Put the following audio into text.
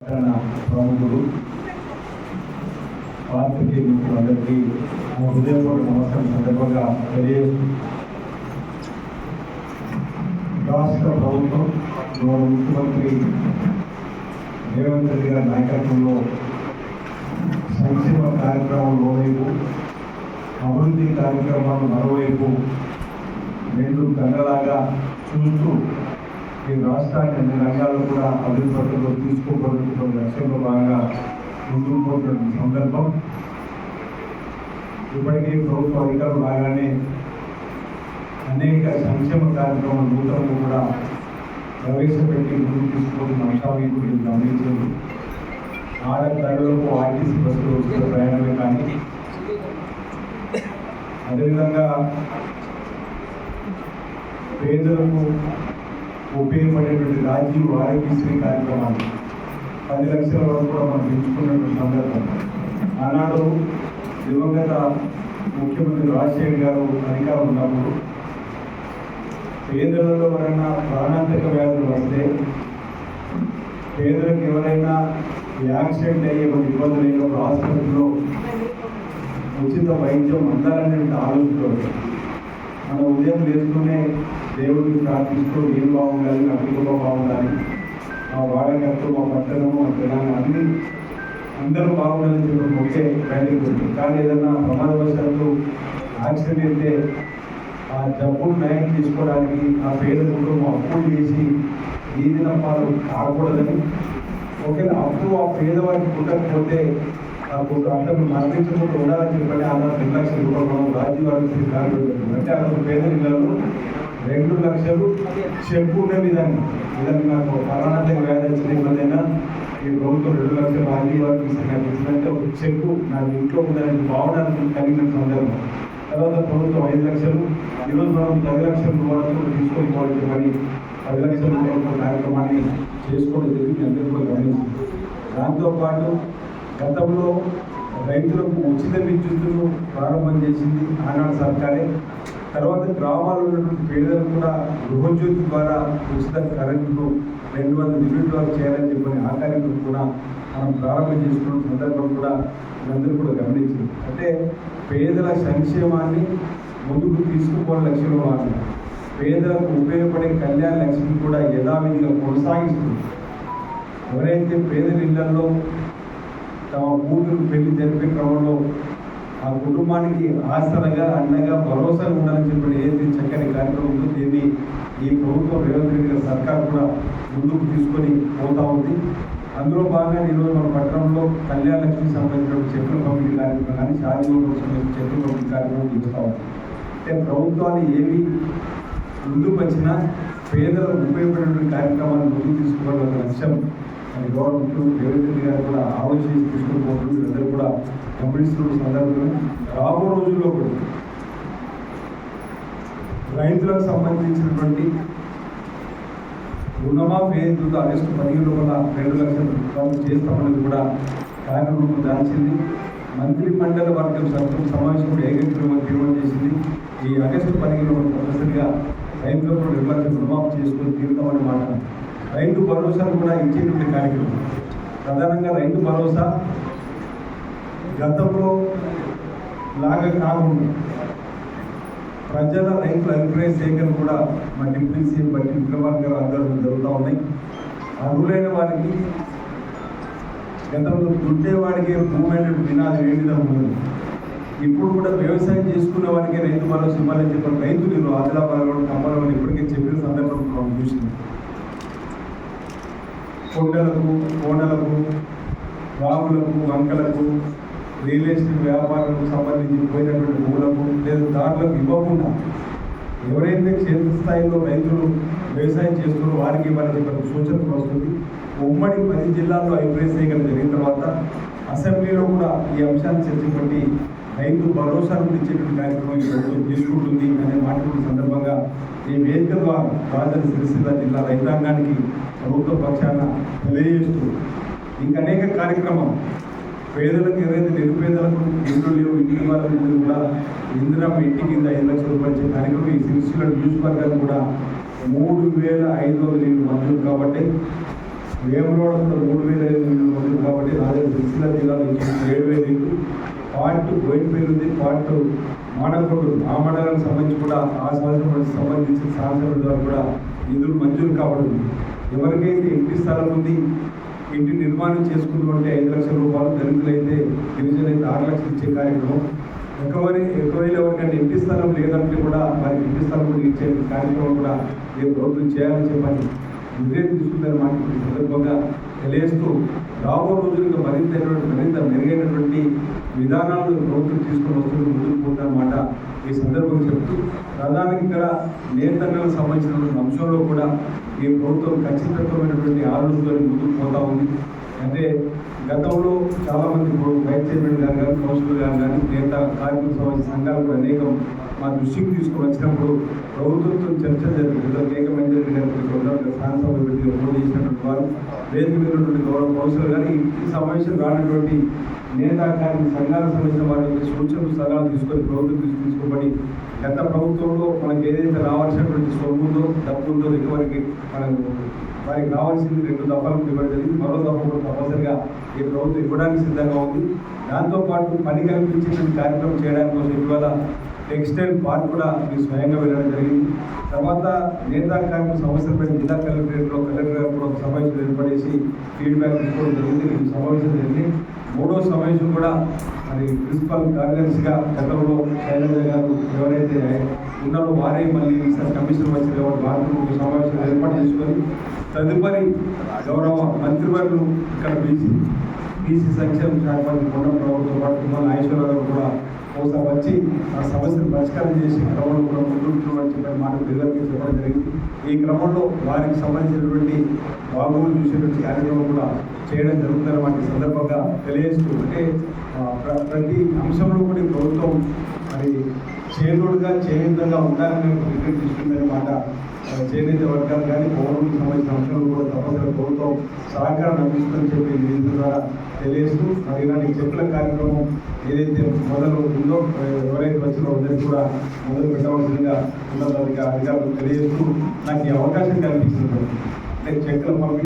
ప్రముఖులు పాత్రికేయ మిత్రులందరికీ మా హృదయపూర్వక నమస్కారం సందర్భంగా తెలియజేస్తూ రాష్ట్ర ప్రభుత్వం గౌరవ ముఖ్యమంత్రి రేవంత్ రెడ్డి గారి నాయకత్వంలో సంక్షేమ కార్యక్రమాలు ఓవైపు అభివృద్ధి కార్యక్రమాలు మరోవైపు రెండు గంగలాగా చూస్తూ ఈ రాష్ట్రాన్ని అన్ని రంగాల్లో కూడా అభివృద్ధి పథకంలో తీసుకోబడుతున్న లక్ష్యంలో భాగంగా ముందుకు పోతున్న సందర్భం. ఇప్పటికీ ప్రభుత్వ అధికారులు రాగానే అనేక సంక్షేమ కార్యక్రమాలు నూతనలు కూడా ప్రవేశపెట్టి ముందుకు తీసుకుపోతున్న అంశాలను కూడా గమనించారు గమనించండి ఆడపిల్లలకు ఆర్టీసీ బస్సులు వచ్చిన ప్రయాణమే కానీ అదేవిధంగా పేదలకు ఉపయోగపడేటువంటి రాజీవ్ ఆరోగ్యశ్రీ కార్యక్రమాలు పది లక్షల వరకు కూడా మనం పెంచుకున్నటువంటి సందర్భం. ఆనాడు దివంగత ముఖ్యమంత్రి రాజశేఖర్ గారు అధికారం ఉన్నప్పుడు పేదలలో ఎవరైనా ప్రాణాంతక వ్యాధులు వస్తే పేదలకు ఎవరైనా యాక్సిడెంట్ అయ్యే కొన్ని ఇబ్బందులు అయినప్పుడు ఆసుపత్రిలో ఉచిత వైద్యం అందాలనే ఆలోచనతో మన ఉదయం లేస్తూనే దేవుడిని ప్రార్థిస్తూ నేను బాగుండాలి నా కుటుంబం బాగుండాలి మా వాడకత్తు మా పట్టణము మా తెలంగాణ అన్ని అందరూ బాగుండాలని చెప్పి ఒకే బయటకు వస్తుంది కానీ ఏదన్నా ప్రమాదవశాత్తు యాక్సిడెంట్ అయితే ఆ డబ్బులు నయం తీసుకోవడానికి ఆ పేద కుటుంబం అప్పులు చేసి ఈదిన పాలు కాకూడదని. ఒకవేళ అప్పు ఆ పేదవాడికి పుట్టకపోతే నాకు పుట్టు అతను మరణించకుండా ఉండాలని చెప్పండి. ఆ రెండు లక్షల రూపాయలు రాజీవ్ ఆరోగ్య కార్డు అంటే అతను పేద ఇళ్ళలో రెండు లక్షలు చెప్పు ఉండేవి దాన్ని ఇదని నాకు ప్రాణాంతక వ్యాధి వచ్చిన ఇబ్బంది ఈ ప్రభుత్వం రెండు లక్షలు రాజీవ్ ఆరోగ్య నాకు ఇచ్చినట్టే ఒక చెప్పు నాకు ఇంట్లో ఉందని బాగుండాలని కలిగిన సందర్భం. తర్వాత ప్రభుత్వం ఐదు లక్షలు ఈరోజు మనం పది లక్షల రూపాయలు తీసుకొని పోవాలి మరి పది లక్షల రూపాయల కార్యక్రమాన్ని చేసుకోవడం జరిగింది. అందరికీ కూడా గమనించింది దాంతోపాటు గతంలో రైతులకు ఉచిత విద్యుత్తును ప్రారంభం చేసింది ఆనాడు సర్కారే. తర్వాత గ్రామాల్లో ఉన్నటువంటి పేదలకు కూడా గృహజ్యోతి ద్వారా ఉచిత కరెంటును రెండు వందల యూనిట్ వరకు చేయాలని చెప్పని ఆ కార్యక్రమం కూడా మనం ప్రారంభం చేసుకున్న సందర్భం కూడా అందరూ కూడా గమనించింది అంటే పేదల సంక్షేమాన్ని ముందుకు తీసుకుపోవడం లక్ష్యంలో భాగంగా పేదలకు ఉపయోగపడే కళ్యాణ లక్ష్మిని కూడా యథావిధిగా కొనసాగిస్తుంది ఎవరైతే పేదల ఇళ్ళలో తమ కూతురు పెళ్ళి జరిపే క్రమంలో ఆ కుటుంబానికి ఆసరగా అండగా భరోసా ఉండాలని చెప్పిన ఏది చక్కని కార్యక్రమం ఉందో దీన్ని ఈ ప్రభుత్వం రేవంత్ రెడ్డి గారి సర్కార్ కూడా ముందుకు తీసుకొని పోతా ఉంది. అందులో భాగంగా ఈరోజు మన పట్టణంలో కళ్యాణ లక్ష్మికి సంబంధించిన చెట్లు పంపిణీ కార్యక్రమం కానీ షాదీలకు సంబంధించిన చెట్లు పంపిణీ కార్యక్రమం చేస్తూ ఉంది. అంటే ప్రభుత్వాలు ఏవి ముందుకు వచ్చినా పేదలకు ఉపయోగపడేటువంటి కార్యక్రమాలను ముందుకు తీసుకోవడం ఒక లక్ష్యం అని గవర్నమెంట్ రేవంత్ రెడ్డి గారు కూడా ఆలోచించి తీసుకుని పోతుంది. అందరూ కూడా గమనిస్తున్న సందర్భంలో రాబో రోజుల్లో కూడా రైతులకు సంబంధించినటువంటి రుణమాఫీ ఏదైతుందో ఆగస్టు పదిహేను వల్ల రెండు లక్షల రూపాయలు చేస్తామనేది కూడా కార్యక్రమం దాల్చింది. మంత్రి మండలి వర్గం సభ్యుల సమావేశం కూడా ఏకగ్రీవం తీర్మానం చేసింది. ఈ ఆగస్టు పదిహేను వరకు తప్పనిసరిగా రైతులకు కూడా రెండు లక్షల రుణమాఫీ చేసుకుని తీరుతామని మాట రైతు భరోసాను కూడా ఇచ్చేటువంటి కార్యక్రమం. ప్రధానంగా రైతు భరోసా గతంలో లాగా కాకుండా ప్రజల రైతుల అభిప్రాయ సేకరణ కూడా మా డిప్యూటీ సీఎం బట్టి విక్రమార్ గారు ఆధ్వర్యంలో జరుగుతూ ఉన్నాయి. అర్హులైన వారికి గతంలో దుడ్డేవాడికి భూమి అనేది వినాది ఏ విధంగా ఉంది ఇప్పుడు కూడా వ్యవసాయం చేసుకునే వారికి రైతు భరోసా ఇవ్వాలని చెప్పిన రైతులు ఈరోజు ఆదిలాబాద్ కంపలం ఇప్పటికే చెప్పిన సందర్భం మనం చూసింది కొండలకు కోనలకు వాగులకు వంకలకు రియల్ ఎస్టేట్ వ్యాపారాలకు సంబంధించి పోయినటువంటి భూములకు లేదా దారులకు ఇవ్వకుండా ఎవరైతే క్షేత్ర స్థాయిలో రైతులు వ్యవసాయం చేస్తున్నారో వారికి ఇవ్వాలని చెప్పిన సూచనలు వస్తుంది. ఉమ్మడి పది జిల్లాల్లో అభిప్రాయ సేకరణ జరిగిన తర్వాత అసెంబ్లీలో కూడా ఈ అంశాన్ని చర్చించి రైతు భరోసా గురించి కార్యక్రమం ఈ ప్రభుత్వం తీసుకుంటుంది అనే మాట్లాడిన సందర్భంగా ఈ వేదిక ద్వారా రాజధాని సిరిసిల్ల జిల్లా రైతాంగానికి ప్రభుత్వ పక్షాన తెలియజేస్తూ ఇంకా అనేక కార్యక్రమం పేదలకు ఏదైతే నిరుపేదలకు ఇంట్లో లేవు ఇంటి వాళ్ళకి కూడా ఇందిరా ఇంటి కింద ఐదు లక్షల రూపాయలు కార్యక్రమం ఈ సిరిసిల్ల నియోజకవర్గానికి కూడా మూడు వేల ఐదు వందల ఇల్లు మంజూరు కాబట్టి వేమరోడ మూడు వేల ఐదు వందల మంది కాబట్టి రాజు సిరిసిల్ల జిల్లాలో ఏడు వేల ఇల్లు పార్ట్ బోయినపల్లి ఉంది పార్ట్ మానకొండ ఆ మండలానికి సంబంధించి కూడా ఆ సంవత్సరం సంబంధించిన శాసనసభ ద్వారా కూడా నిధులు మంజూరు కావడం ఎవరికైతే ఇంటి స్థలం ఉంది ఇంటి నిర్మాణం చేసుకుంటుంటే ఐదు లక్షల రూపాయలు దళితులైతే గిరిజనులైతే ఆరు లక్షలు ఇచ్చే కార్యక్రమం. ఎక్కువని ఎక్కువైన ఎవరికంటే ఇంటి స్థలం లేదంటే కూడా వారికి ఇంటి స్థలం కూడా ఇచ్చే కార్యక్రమం కూడా ఏ ప్రభుత్వం చేయాలని చెప్పని నిర్ణయం తీసుకుందని మాకు సందర్భంగా తెలియజేస్తూ రాబో రోజులకు మరింత మరింత మెరుగైనటువంటి విధానాలను ప్రభుత్వం తీసుకుని వస్తుంది ముందుకు పోతుందన్నమాట ఈ సందర్భంగా చెప్తూ ప్రధానంగా ఇక్కడ నేతన్నలకు సంబంధించినటువంటి అంశంలో కూడా ఈ ప్రభుత్వం ఖచ్చితత్వమైనటువంటి ఆలోచనలు ముందుకు పోతా ఉంది. అంటే గతంలో చాలామంది ఇప్పుడు వైస్ చైర్మన్ గారు కానీ కౌన్సిలర్ గారు కానీ నేత కార్మిక సమాజ సంఘాలు కూడా అనేకం మా దృష్టికి తీసుకుని వచ్చినప్పుడు ప్రభుత్వంతో చర్చ జరిగింది అనేక మంది శాసనసభ పెట్టి ఫోన్ చేసినటువంటి వారు వేదిక మీద ఉన్నటువంటి గౌరవ కౌన్సిలర్ గారు ఈ సమావేశం రానటువంటి నేత కార్మిక సంఘాలకు సంబంధించిన వారి యొక్క సూచనలు సలహాలు తీసుకొని ప్రభుత్వం తీసుకు తీసుకోబడి గత ప్రభుత్వంలో మనకి ఏదైతే రావాల్సినటువంటి సొమ్ముందో ఉందో డబ్బు ఉందో రికవరీకి మనం వారికి కావాల్సింది రెండు దఫాలు ఇవ్వడం జరిగింది మరో దఫ కూడా తప్పనిసరిగా ఈ ప్రభుత్వం ఇవ్వడానికి సిద్ధంగా ఉంది. దాంతోపాటు పని కల్పించేటువంటి కార్యక్రమం చేయడానికి కోసం ఇవాళ టెక్స్టైల్ పార్క్ కూడా మీరు స్వయంగా వెళ్ళడం జరిగింది. తర్వాత నేతా కార్మిక సమస్యలపై జిల్లా కలెక్టరేట్లో కలెక్టర్ గారు కూడా సమావేశం ఏర్పడేసి ఫీడ్బ్యాక్ తీసుకోవడం జరిగింది. ఈ సమావేశం జరిగింది. మూడో సమావేశం కూడా మరి ప్రిన్సిపల్ కార్యదర్శిగా గతంలో శైలజ గారు ఎవరైతే ఉన్నారో వారే మళ్ళీ ఈసారి కమిషన్ వచ్చిన వారికి సమావేశం ఏర్పాటు చేసుకొని తదుపరి గౌరవ మంత్రివర్యులు ఇక్కడ బీసీ బీసీ సంక్షేమ శాఖ మంత్రి కొండ ప్రభుత్వం పాటు ఐశ్వర్యరావు కూడా ఒకసారి వచ్చి ఆ సమస్యను పరిష్కారం చేసి క్రమంలో కూడా ముందుంటున్నామని చెప్పిన మాట పిల్లలకి చెప్పడం జరిగింది. ఈ క్రమంలో వారికి సంబంధించినటువంటి బాబులు చూసేటువంటి కార్యక్రమం కూడా చేయడం జరుగుతుందని వాటి సందర్భంగా తెలియజేస్తూ అంటే ప్రతి అంశంలో కూడా ప్రభుత్వం మరి చేదోడుగా చేయుతంగా ఉండాలని ఒక నిర్ణయం చేనేత వర్గాలు కానీ పౌరులకు సంబంధించిన అంశాలు కూడా తప్పనిసరి ప్రభుత్వం సహకారం అందిస్తుందని చెప్పి నిధుల ద్వారా తెలియజేస్తూ మరి ఇలాంటి చెప్పుల కార్యక్రమం ఏదైతే మొదలు ఉందో ఎవరైతే వచ్చిందో అందరికీ కూడా మొదలు పెట్టవలసిందిగా ఉన్నతాధికారులు తెలియజేస్తూ నాకు ఈ అవకాశం కల్పిస్తుంది అంటే చెక్కుల పంపిణీ